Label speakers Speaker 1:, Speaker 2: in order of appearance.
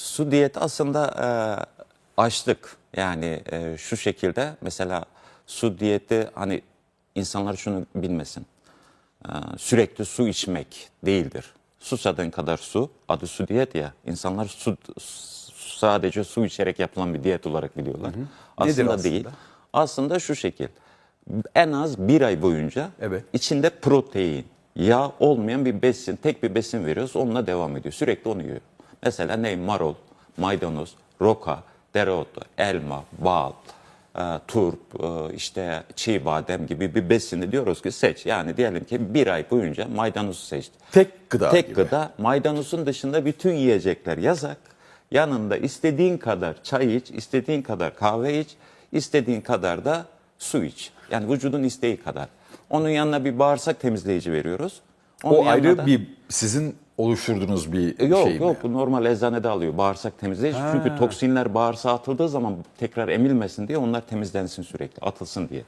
Speaker 1: Su diyeti aslında e, açlık. Yani e, şu şekilde mesela su diyeti hani insanlar şunu bilmesin. E, sürekli su içmek değildir. Susadığın kadar su, adı su diyet ya. İnsanlar su sadece su içerek yapılan bir diyet olarak biliyorlar. Aslında,
Speaker 2: Nedir aslında?
Speaker 1: değil. Aslında şu şekil. En az bir ay boyunca
Speaker 2: Evet.
Speaker 1: içinde protein, yağ olmayan bir besin, tek bir besin veriyoruz. Onunla devam ediyor. Sürekli onu yiyor. Mesela ne? Marul, maydanoz, roka, dereotu, elma, bal, e, turp, e, işte çiğ badem gibi bir besini diyoruz ki seç. Yani diyelim ki bir ay boyunca maydanozu seçti.
Speaker 2: Tek gıda
Speaker 1: Tek
Speaker 2: gibi.
Speaker 1: gıda maydanozun dışında bütün yiyecekler yasak. Yanında istediğin kadar çay iç, istediğin kadar kahve iç, istediğin kadar da su iç. Yani vücudun isteği kadar. Onun yanına bir bağırsak temizleyici veriyoruz. Onun
Speaker 2: O
Speaker 1: yanına
Speaker 2: ayrı
Speaker 1: da-
Speaker 2: bir sizin oluşturduğunuz bir
Speaker 1: Yok
Speaker 2: şey mi?
Speaker 1: yok bu normal eczanede alıyor bağırsak temizleyici. Çünkü toksinler bağırsağa atıldığı zaman tekrar emilmesin diye onlar temizlensin sürekli atılsın diye.